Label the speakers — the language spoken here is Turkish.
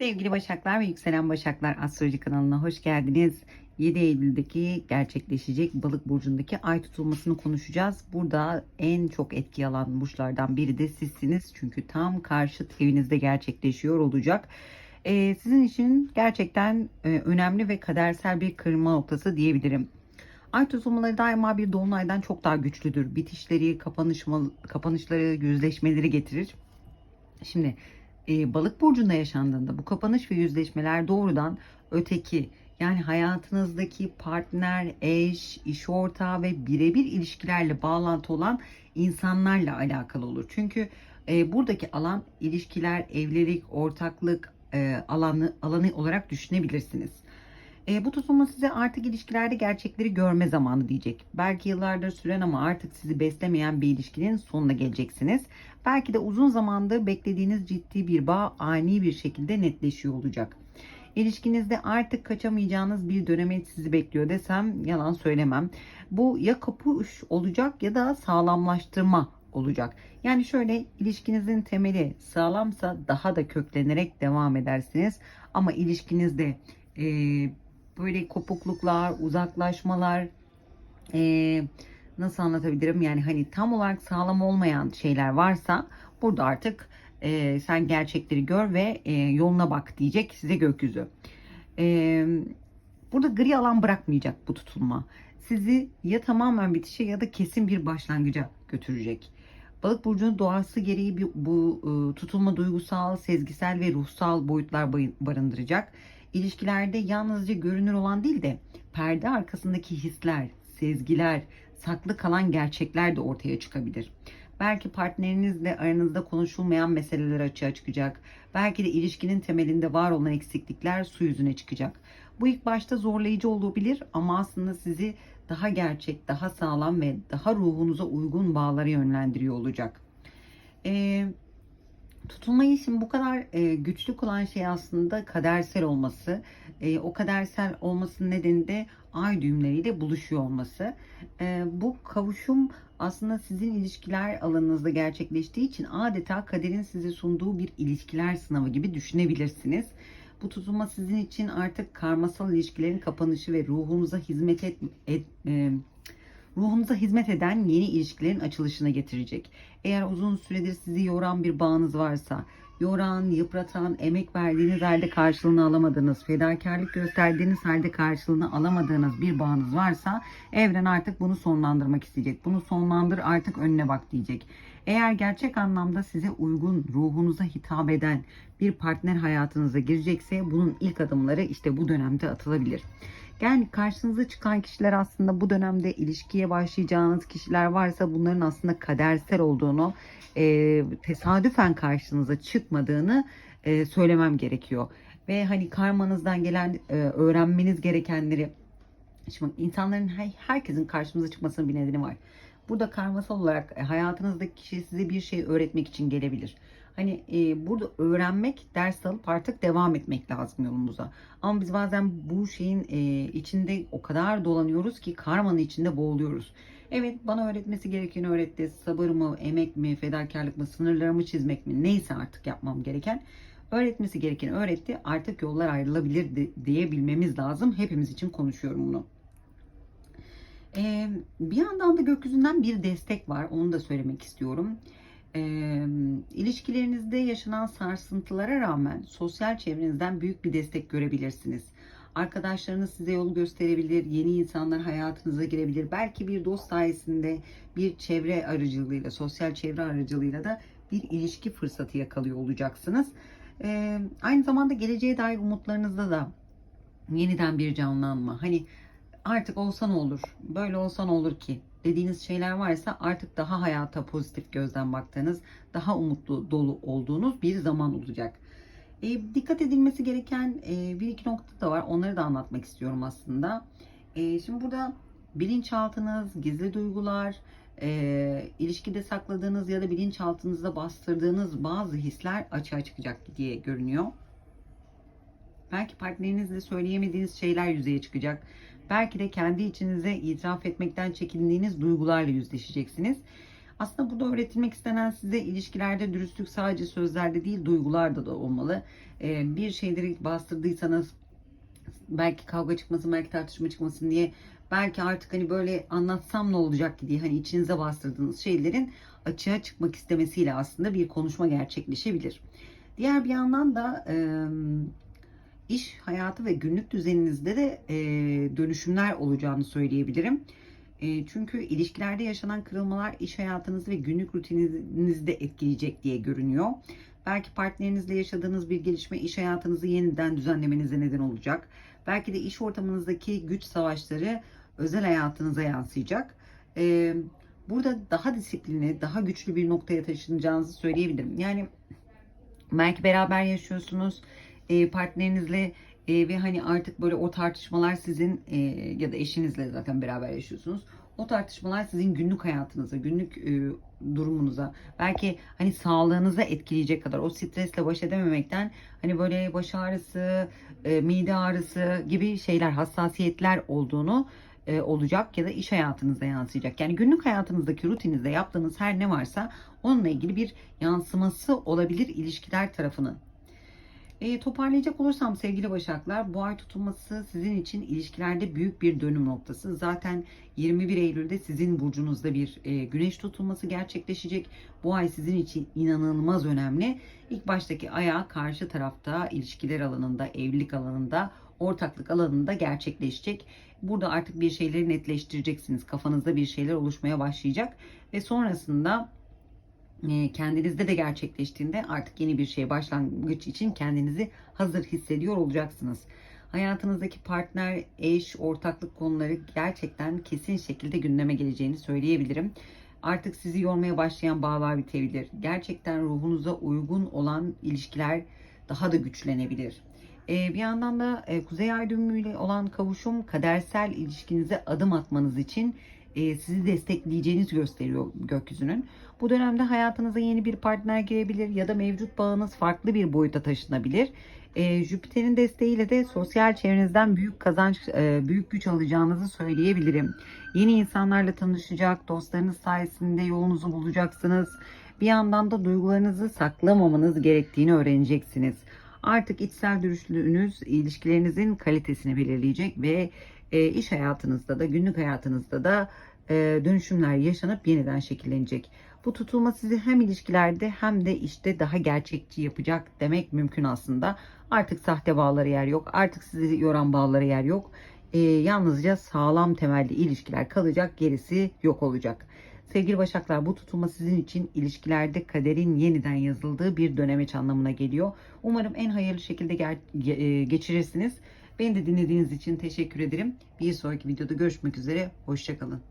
Speaker 1: Sevgili Başaklar ve Yükselen Başaklar Astroloji kanalına hoş geldiniz. 7 Eylül'deki gerçekleşecek balık burcundaki ay tutulmasını konuşacağız. Burada en çok etki alan burçlardan biri de sizsiniz. Çünkü tam karşıt evinizde gerçekleşiyor olacak. Ee, sizin için gerçekten e, önemli ve kadersel bir kırılma noktası diyebilirim. Ay tutulmaları daima bir dolunaydan çok daha güçlüdür. Bitişleri, kapanışları, yüzleşmeleri getirir. Şimdi e, balık burcunda yaşandığında bu kapanış ve yüzleşmeler doğrudan öteki yani hayatınızdaki partner, eş, iş ortağı ve birebir ilişkilerle bağlantı olan insanlarla alakalı olur. Çünkü e, buradaki alan ilişkiler, evlilik, ortaklık e, alanı alanı olarak düşünebilirsiniz. E, bu tutulma size artık ilişkilerde gerçekleri görme zamanı diyecek. Belki yıllardır süren ama artık sizi beslemeyen bir ilişkinin sonuna geleceksiniz. Belki de uzun zamandır beklediğiniz ciddi bir bağ ani bir şekilde netleşiyor olacak. İlişkinizde artık kaçamayacağınız bir döneme sizi bekliyor desem yalan söylemem. Bu ya kapış olacak ya da sağlamlaştırma olacak. Yani şöyle ilişkinizin temeli sağlamsa daha da köklenerek devam edersiniz. Ama ilişkinizde e, böyle kopukluklar, uzaklaşmalar, e, nasıl anlatabilirim? Yani hani tam olarak sağlam olmayan şeyler varsa burada artık e, sen gerçekleri gör ve e, yoluna bak diyecek size gökyüzü. E, burada gri alan bırakmayacak bu tutulma. Sizi ya tamamen bitişe ya da kesin bir başlangıca götürecek. Balık burcunun doğası gereği bir, bu e, tutulma duygusal, sezgisel ve ruhsal boyutlar barındıracak. İlişkilerde yalnızca görünür olan değil de perde arkasındaki hisler, sezgiler, saklı kalan gerçekler de ortaya çıkabilir. Belki partnerinizle aranızda konuşulmayan meseleler açığa çıkacak. Belki de ilişkinin temelinde var olan eksiklikler su yüzüne çıkacak. Bu ilk başta zorlayıcı olabilir ama aslında sizi daha gerçek, daha sağlam ve daha ruhunuza uygun bağlara yönlendiriyor olacak. Ee, tutulmayı şimdi bu kadar e, güçlü kılan şey aslında kadersel olması. E, o kadersel olmasının nedeni de ay düğümleriyle buluşuyor olması. E, bu kavuşum aslında sizin ilişkiler alanınızda gerçekleştiği için adeta kaderin size sunduğu bir ilişkiler sınavı gibi düşünebilirsiniz. Bu tutulma sizin için artık karmasal ilişkilerin kapanışı ve ruhunuza hizmet et, et e, ruhunuza hizmet eden yeni ilişkilerin açılışına getirecek. Eğer uzun süredir sizi yoran bir bağınız varsa, yoran, yıpratan, emek verdiğiniz halde karşılığını alamadığınız, fedakarlık gösterdiğiniz halde karşılığını alamadığınız bir bağınız varsa evren artık bunu sonlandırmak isteyecek. Bunu sonlandır artık önüne bak diyecek. Eğer gerçek anlamda size uygun, ruhunuza hitap eden bir partner hayatınıza girecekse bunun ilk adımları işte bu dönemde atılabilir. Yani karşınıza çıkan kişiler aslında bu dönemde ilişkiye başlayacağınız kişiler varsa bunların aslında kadersel olduğunu, e, tesadüfen karşınıza çıkmadığını e, söylemem gerekiyor. Ve hani karmanızdan gelen e, öğrenmeniz gerekenleri Şimdi insanların herkesin karşımıza çıkmasının bir nedeni var. Burada karmasal olarak e, hayatınızdaki kişi size bir şey öğretmek için gelebilir. Hani e, burada öğrenmek, ders alıp artık devam etmek lazım yolumuza. Ama biz bazen bu şeyin e, içinde o kadar dolanıyoruz ki karmanın içinde boğuluyoruz. Evet bana öğretmesi gerekeni öğretti. Sabır mı, emek mi, fedakarlık mı, sınırlarımı çizmek mi neyse artık yapmam gereken. Öğretmesi gerekeni öğretti. Artık yollar ayrılabilir de, diyebilmemiz lazım. Hepimiz için konuşuyorum bunu. Ee, bir yandan da gökyüzünden bir destek var. Onu da söylemek istiyorum. Ee, ilişkilerinizde yaşanan sarsıntılara rağmen sosyal çevrenizden büyük bir destek görebilirsiniz. Arkadaşlarınız size yol gösterebilir, yeni insanlar hayatınıza girebilir. Belki bir dost sayesinde bir çevre aracılığıyla, sosyal çevre aracılığıyla da bir ilişki fırsatı yakalıyor olacaksınız. Ee, aynı zamanda geleceğe dair umutlarınızda da yeniden bir canlanma. Hani artık olsa ne olur, böyle olsa ne olur ki dediğiniz şeyler varsa artık daha hayata pozitif gözden baktığınız, daha umutlu dolu olduğunuz bir zaman olacak. E, dikkat edilmesi gereken e, bir iki nokta da var. Onları da anlatmak istiyorum aslında. E, şimdi burada bilinçaltınız, gizli duygular, e, ilişkide sakladığınız ya da bilinçaltınızda bastırdığınız bazı hisler açığa çıkacak diye görünüyor. Belki partnerinizle söyleyemediğiniz şeyler yüzeye çıkacak. Belki de kendi içinize itiraf etmekten çekindiğiniz duygularla yüzleşeceksiniz. Aslında burada öğretilmek istenen size ilişkilerde dürüstlük sadece sözlerde değil duygularda da olmalı. Ee, bir şeyleri bastırdıysanız belki kavga çıkmasın belki tartışma çıkmasın diye belki artık hani böyle anlatsam ne olacak diye hani içinize bastırdığınız şeylerin açığa çıkmak istemesiyle aslında bir konuşma gerçekleşebilir. Diğer bir yandan da iş hayatı ve günlük düzeninizde de e, dönüşümler olacağını söyleyebilirim. E, çünkü ilişkilerde yaşanan kırılmalar iş hayatınızı ve günlük rutininizi de etkileyecek diye görünüyor. Belki partnerinizle yaşadığınız bir gelişme iş hayatınızı yeniden düzenlemenize neden olacak. Belki de iş ortamınızdaki güç savaşları özel hayatınıza yansıyacak. E, burada daha disiplinli, daha güçlü bir noktaya taşınacağınızı söyleyebilirim. Yani belki beraber yaşıyorsunuz e, partnerinizle e, ve hani artık böyle o tartışmalar sizin e, ya da eşinizle zaten beraber yaşıyorsunuz. O tartışmalar sizin günlük hayatınıza, günlük e, durumunuza, belki hani sağlığınıza etkileyecek kadar o stresle baş edememekten hani böyle baş ağrısı, e, mide ağrısı gibi şeyler, hassasiyetler olduğunu e, olacak ya da iş hayatınızda yansıyacak. Yani günlük hayatınızdaki rutininizde yaptığınız her ne varsa onunla ilgili bir yansıması olabilir ilişkiler tarafının. E, toparlayacak olursam sevgili Başaklar bu ay tutulması sizin için ilişkilerde büyük bir dönüm noktası. Zaten 21 Eylül'de sizin burcunuzda bir e, güneş tutulması gerçekleşecek. Bu ay sizin için inanılmaz önemli. İlk baştaki ayağı karşı tarafta ilişkiler alanında, evlilik alanında, ortaklık alanında gerçekleşecek. Burada artık bir şeyleri netleştireceksiniz. Kafanızda bir şeyler oluşmaya başlayacak ve sonrasında kendinizde de gerçekleştiğinde artık yeni bir şey başlangıç için kendinizi hazır hissediyor olacaksınız. Hayatınızdaki partner, eş, ortaklık konuları gerçekten kesin şekilde gündeme geleceğini söyleyebilirim. Artık sizi yormaya başlayan bağlar bitebilir. Gerçekten ruhunuza uygun olan ilişkiler daha da güçlenebilir. Ee, bir yandan da e, Kuzey Ay düğümüyle olan kavuşum kadersel ilişkinize adım atmanız için e, sizi destekleyeceğiniz gösteriyor gökyüzünün. Bu dönemde hayatınıza yeni bir partner girebilir ya da mevcut bağınız farklı bir boyuta taşınabilir. E, Jüpiter'in desteğiyle de sosyal çevrenizden büyük kazanç, e, büyük güç alacağınızı söyleyebilirim. Yeni insanlarla tanışacak, dostlarınız sayesinde yolunuzu bulacaksınız. Bir yandan da duygularınızı saklamamanız gerektiğini öğreneceksiniz. Artık içsel dürüstlüğünüz ilişkilerinizin kalitesini belirleyecek ve e, iş hayatınızda da günlük hayatınızda da e, dönüşümler yaşanıp yeniden şekillenecek. Bu tutulma sizi hem ilişkilerde hem de işte daha gerçekçi yapacak demek mümkün aslında. Artık sahte bağları yer yok. Artık sizi yoran bağları yer yok. E, yalnızca sağlam temelli ilişkiler kalacak. Gerisi yok olacak. Sevgili Başaklar bu tutulma sizin için ilişkilerde kaderin yeniden yazıldığı bir dönemeç anlamına geliyor. Umarım en hayırlı şekilde e, geçirirsiniz. Beni de dinlediğiniz için teşekkür ederim. Bir sonraki videoda görüşmek üzere. Hoşçakalın.